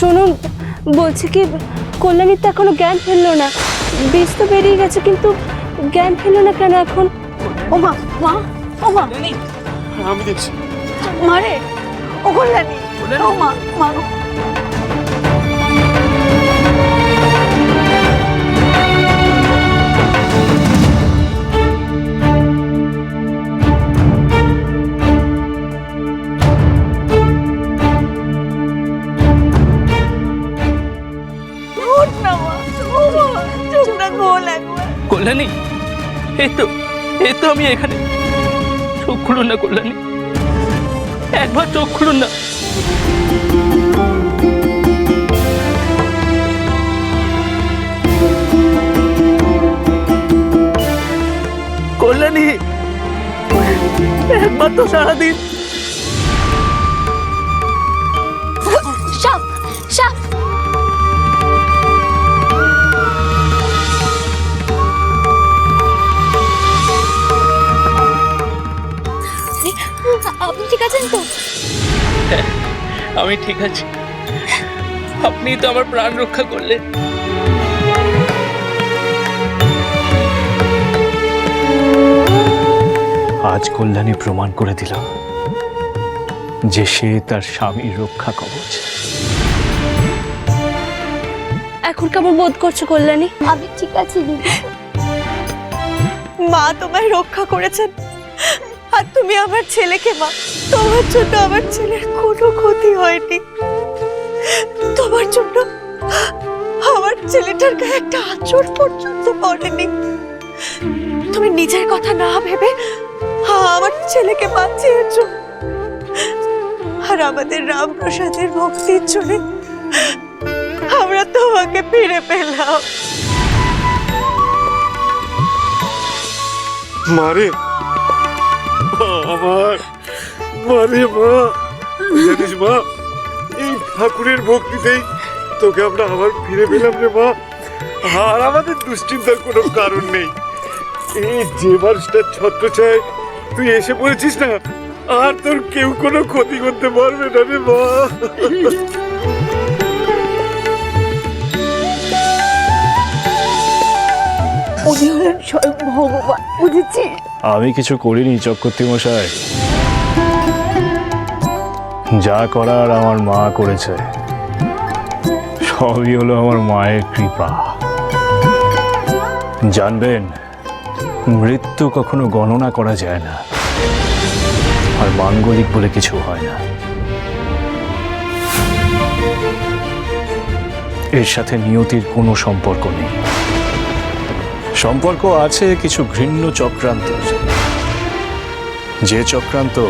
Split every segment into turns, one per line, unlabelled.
শুনুন বলছি কি কল্যাণীর তো এখনও জ্ঞান ফেলল না। বিষ তো বেরিয়ে গেছে কিন্তু জ্ঞান ফেলল না কেন এখন?
ও মা মা ও মা।
আমি দেখছি।
মারে ও কল্যাণী। ও মা মা
আমি এখানে চোখ খুলুন না কল্যাণী। একবার চোখ খুলুন না। কল্যাণী একবার তো সারাদিন আমি ঠিক আছি। আপনি তো আমার প্রাণ রক্ষা করলেন। আজ কল্যাণী প্রমাণ করে দিল যে সে তার স্বামীর রক্ষা কবচ।
এখন কেমন বোধ করছ কল্যাণী? আমি ঠিক আছি
মা তোমায় রক্ষা করেছেন। তুমি আমার ছেলেকে মা, তোমার জন্য আমার ছেলের কোনো ক্ষতি হয়নি। তোমার জন্য আমার ছেলেটার গায়ে একটা আঁচড় পর্যন্ত পড়েনি। তুমি নিজের কথা না ভেবে আমার ছেলেকে বাঁচিয়েছো। আর আমাদের রামপ্রসাদের ভক্তির জন্য আমরা তোমাকে ফিরে পেলাম।
মারে আমার, মারে মা। জানিস মা, এই ঠাকুরের ভক্তিতেই তোকে আমরা আবার ফিরে পেলাম রে মা। আর আমাদের দুশ্চিন্তার কোনো কারণ নেই। এই যে মানুষটার ছত্র চায় তুই এসে পড়েছিস না, আর তোর কেউ কোনো ক্ষতি করতে পারবে না রে মা।
উনি হলেন স্বয়ং ভগবান বুঝেছি।
আমি কিছু করিনি চক্রবর্তী মশাই যা করার আমার মা করেছে, সবই হলো আমার মায়ের কৃপা। জানবেন, মৃত্যু কখনো গণনা করা যায় না, আর মাঙ্গলিক বলে কিছু হয় না। এর সাথে নিয়তির কোনো সম্পর্ক নেই। সম্পর্ক আছে কিছু ঘৃণ্য চক্রান্তের। যে চক্রান্ত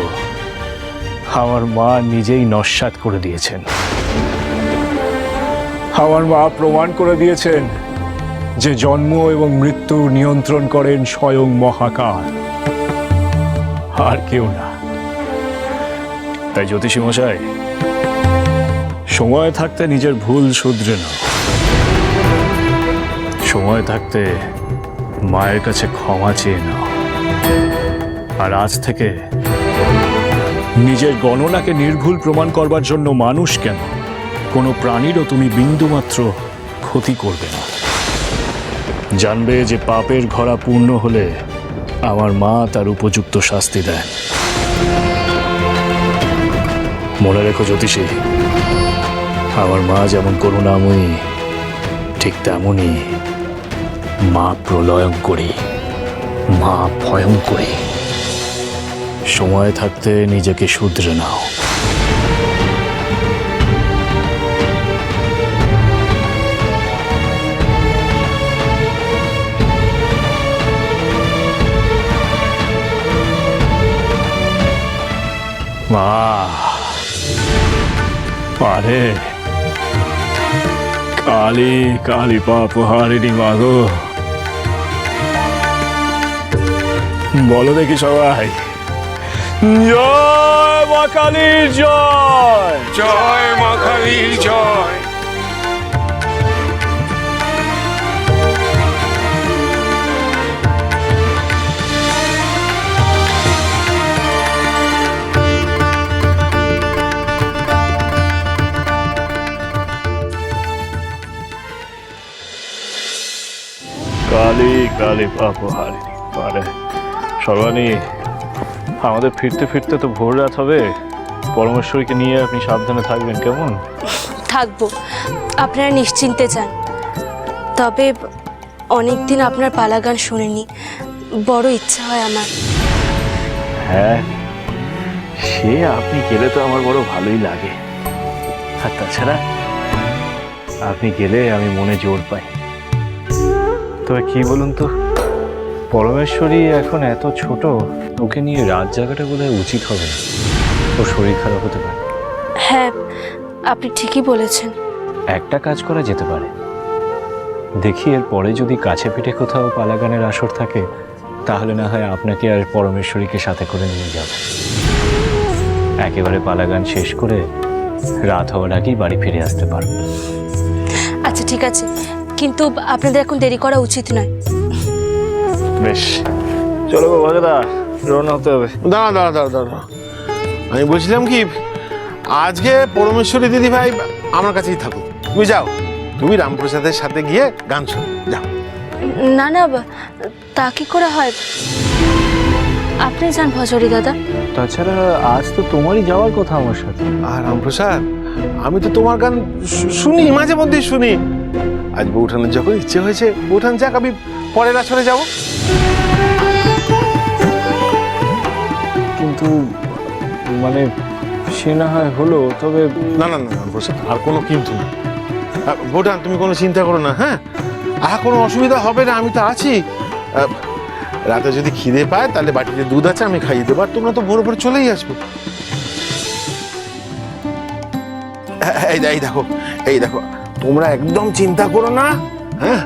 আমার মা নিজেই নস্বাত করে দিয়েছেন। আমার মা প্রমাণ করে দিয়েছেন যে জন্ম এবং মৃত্যু নিয়ন্ত্রণ করেন স্বয়ং মহাকাল। আর কেউ না। তাই জ্যোতিষী মশাই সময় থাকতে নিজের ভুল শুধরে নাও। সময় থাকতে মায়ের কাছে ক্ষমা চেয়ে নাও। আর আজ থেকে নিজের গণনাকে নির্ভুল প্রমাণ করবার জন্য মানুষ কেন? কোনো প্রাণীরও তুমি বিন্দুমাত্র ক্ষতি করবে না। জানবে যে পাপের ঘরা পূর্ণ হলে আমার মা তার উপযুক্ত শাস্তি দেয়। মনে রেখো জ্যোতিষী, আমার মা যেমন করুণাময়ী, ঠিক তেমনই মা প্রলয়ঙ্করী মা ভয়ঙ্করী সময় থাকতে নিজেকে শুধরে নাও। মা পারে। কালী কালী পাপ মাগো। বলো দেখি সবাই জয় মা কালীর জয়
জয় মা কালীর জয়
काली काली पाप हारी पर है সর্বাণী আমাদের ফিরতে ফিরতে তো ভোর রাত হবে। পরমেশ্বরীকে নিয়ে আপনি সাবধানে থাকবেন কেমন?
থাকব। আপনারা নিশ্চিন্তে যান। তবে অনেক দিন আপনার পালা গান শুনিনি। বড় ইচ্ছা হয় আমার।
হ্যাঁ সে আপনি গেলে তো আমার বড় ভালোই লাগে। আর তাছাড়া আপনি গেলে আমি মনে জোর পাই। তবে কি বলুন তো? পরমেশ্বরী এখন এত ছোট ওকে নিয়ে রাত জায়গাটা বোধহয় উচিত হবে না। ওর শরীর খারাপ হতে পারে।
হ্যাঁ আপনি ঠিকই বলেছেন।
একটা কাজ করা যেতে পারে। দেখি এর পরে যদি কাছে পিঠে কোথাও পালাগানের আসর থাকে তাহলে না হয় আপনাকে আর পরমেশ্বরীকে সাথে করে নিয়ে যাব। একেবারে পালাগান শেষ করে রাত হওয়ার আগেই বাড়ি ফিরে আসতে পারব।
আচ্ছা ঠিক আছে। কিন্তু আপনাদের এখন দেরি করা উচিত নয়।
বেশ। চলো গো ভাগদা রওনা হতে হবে।
দাঁড়া দাঁড়া দাঁড়া দাঁড়া। আমি বলছিলাম কি আজকে পরমেশ্বরী দিদি ভাই আমার কাছেই থাকুক। তুমি যাও তুমি রামপ্রসাদের সাথে গিয়ে গান শোনো। যাও।
না না তা কি করে হয়? আপনি যান ভজরি দাদা।
তাছাড়া আজ তো তোমারই যাওয়ার কথা আমার সাথে।
আর রামপ্রসাদ আমি তো তোমার গান শুনি মাঝে মধ্যেই শুনি। আজ বৌঠানের যখন ইচ্ছে হয়েছে বৌঠান যাক আমি পরের আসরে যাব?
কিন্তু মানে সে না হয় হলো তবে
না না না রামপ্রসাদ আর কোনো কিন্তু না। বৌঠান তুমি কোনো চিন্তা করো না হ্যাঁ? আর কোনো অসুবিধা হবে না আমি তো আছি। রাতে যদি খিদে পায় তাহলে বাটিতে দুধ আছে আমি খাইয়ে দেবো আর তোমরা তো ভোর ভোর চলেই আসবে। এই এই দেখো এই দেখো তোমরা একদম চিন্তা করো না হ্যাঁ?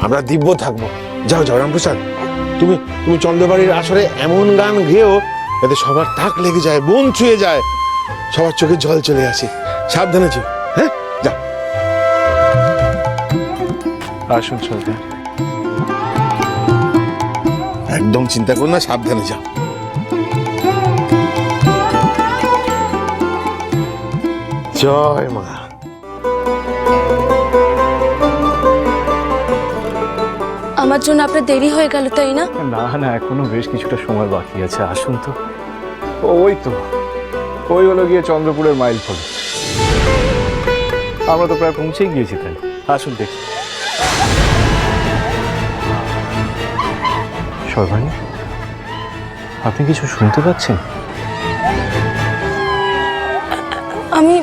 আমরা দিব্য থাকব। যাও যাও রামপ্রসাদ। তুমি তুমি চন্দ্রবাড়ির আসরে এমন গান গেও যাতে সবার তাক লেগে যায় বোন ছুঁয়ে যায়। সবার চোখে জল চলে আসে। সাবধানে যেও হ্যাঁ? যাও।
আসুন
একদম চিন্তা করো না সাবধানে যাও। জয় মা।
আমার জন্য আপনার দেরি হয়ে গেল তাই না?
না না এখনও বেশ কিছুটা সময় বাকি আছে আসুন তো। ওই তো। ওই হলো গিয়ে চন্দ্রপুরের মাইল ফল। আমরা তো প্রায় পৌঁছেই গিয়েছি তাই। আসুন দেখি। সর্বাণী আপনি কিছু শুনতে পাচ্ছেন?
আমি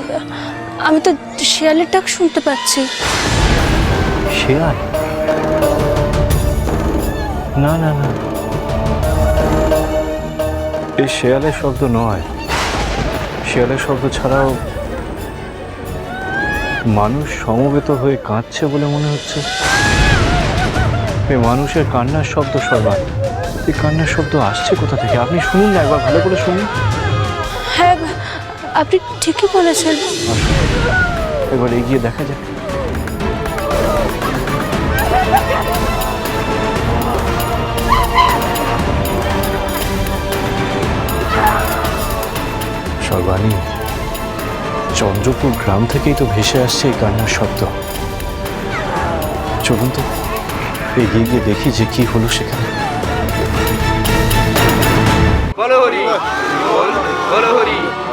আমি তো শেয়ালের ডাক শুনতে পাচ্ছি।
শেয়াল? না না না। এই শেয়ালের শব্দ নয়। শেয়ালের শব্দ ছাড়াও মানুষ সমবেত হয়ে কাঁদছে বলে মনে হচ্ছে। এই মানুষের কান্নার শব্দ সর্বাত। এই কান্নার শব্দ আসছে কোথা থেকে? আপনি শুনুন না একবার ভালো করে শুনুন।
হ্যাঁ আপনি ঠিকই বলেছেন।
এবার এগিয়ে দেখা যাক। চন্দ্রপুর গ্রাম থেকেই তো ভেসে আসছে এই কান্নার শব্দ। চলুন তো, এগিয়ে গিয়ে দেখি যে কি হলো সেখানে।
বলো হরি বলো হরি।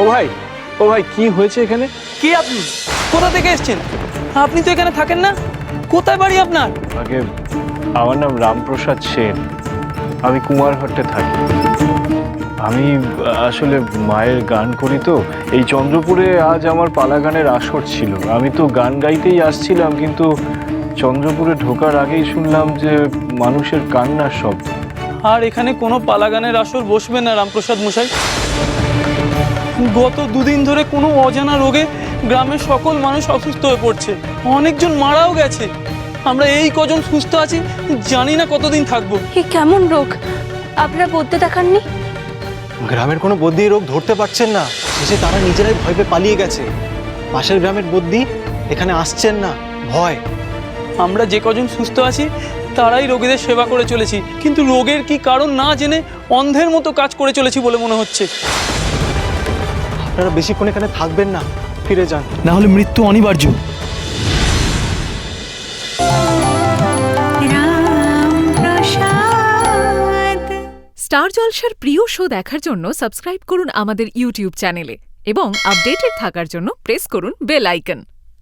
ও ভাই ও ভাই কি হয়েছে এখানে?
কে আপনি? কোথা থেকে এসেছেন? আপনি তো এখানে থাকেন না। কোথায় বাড়ি আপনার?
আগে আমার নাম রামপ্রসাদ সেন। আমি কুমারহট্টে থাকি। আমি আসলে মায়ের গান করি তো। এই চন্দ্রপুরে আজ আমার পালা গানের আসর ছিল। আমি তো গান গাইতেই আসছিলাম কিন্তু চন্দ্রপুরে ঢোকার আগেই শুনলাম যে মানুষের কান্নার শব্দ।
আর এখানে কোনো পালাগানের আসর বসবে না রামপ্রসাদ মশাই। গত দুদিন ধরে কোনো অজানা রোগে গ্রামের সকল মানুষ অসুস্থ হয়ে পড়ছে। অনেকজন মারাও গেছে। আমরা এই কজন সুস্থ আছি জানি না কতদিন থাকব।
এ কেমন রোগ? আপনারা বলতে দেখাননি?
গ্রামের কোনো বদ্যি রোগ ধরতে পারছেন না। শেষে তারা নিজেরাই ভয় পেয়ে পালিয়ে গেছে। পাশের গ্রামের বদ্যি এখানে আসছেন না। ভয়।
আমরা যে কজন সুস্থ আছি তারাই রোগীদের সেবা করে চলেছি। কিন্তু রোগের কি কারণ না জেনে অন্ধের মতো কাজ করে চলেছি বলে মনে হচ্ছে।
আপনারা বেশিক্ষণ এখানে থাকবেন না ফিরে যান।
না হলে মৃত্যু অনিবার্য।
স্টার জলসার প্রিয় শো দেখার জন্য সাবস্ক্রাইব করুন আমাদের ইউটিউব চ্যানেলে এবং আপডেটেড থাকার জন্য প্রেস করুন বেল আইকন।